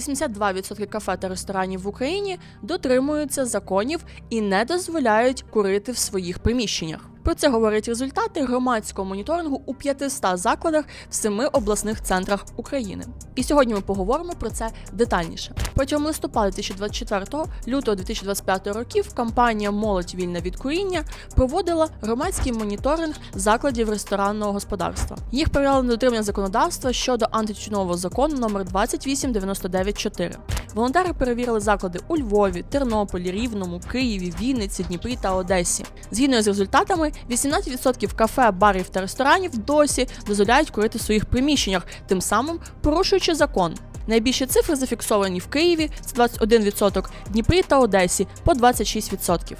82% кафе та ресторанів в Україні дотримуються законів і не дозволяють курити в своїх приміщеннях. Про це говорять результати громадського моніторингу у 500 закладах в семи обласних центрах України. І сьогодні ми поговоримо про це детальніше. Протягом листопада 2024 лютого 2025 років компанія Молодь вільна від куріння проводила громадський моніторинг закладів ресторанного господарства. Їх перевели на дотримання законодавства щодо антитютюнового закону номер 28994. Волонтери перевірили заклади у Львові, Тернополі, Рівному, Києві, Вінниці, Дніпрі та Одесі. Згідно з результатами, 18% кафе, барів та ресторанів досі дозволяють курити в своїх приміщеннях, тим самим порушуючи закон. Найбільші цифри зафіксовані в Києві це 21%, Дніпрі та Одесі по 26%.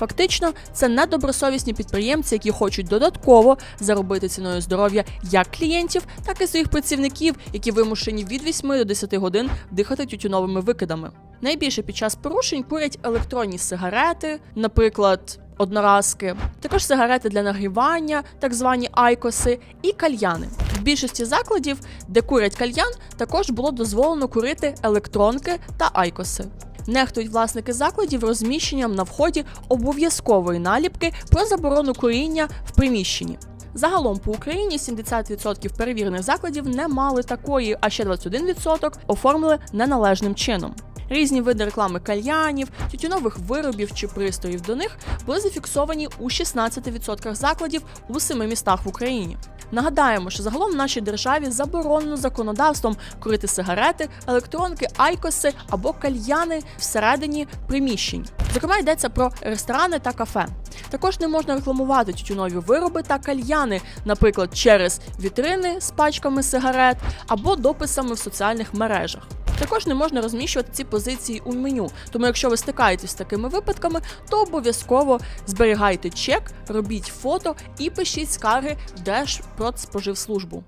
Фактично, це недобросовісні підприємці, які хочуть додатково заробити ціною здоров'я як клієнтів, так і своїх працівників, які вимушені від 8 до 10 годин дихати тютюновими викидами. Найбільше під час порушень курять електронні сигарети, наприклад. Одноразки, також сигарети для нагрівання, так звані айкоси, і кальяни. В більшості закладів, де курять кальян, також було дозволено курити електронки та айкоси. Нехтують власники закладів розміщенням на вході обов'язкової наліпки про заборону куріння в приміщенні. Загалом по Україні 70% перевірених закладів не мали такої, а ще 21% оформили неналежним чином. Різні види реклами кальянів, тютюнових виробів чи пристроїв до них були зафіксовані у 16% закладів у семи містах в Україні. Нагадаємо, що загалом в нашій державі заборонено законодавством курити сигарети, електронки, айкоси або кальяни всередині приміщень. Зокрема, йдеться про ресторани та кафе. Також не можна рекламувати тютюнові вироби та кальяни, наприклад, через вітрини з пачками сигарет або дописами в соціальних мережах. Також не можна розміщувати ці позиції у меню. Тому, якщо ви стикаєтесь з такими випадками, то обов'язково зберігайте чек, робіть фото і пишіть скарги в Держпродспоживслужбу.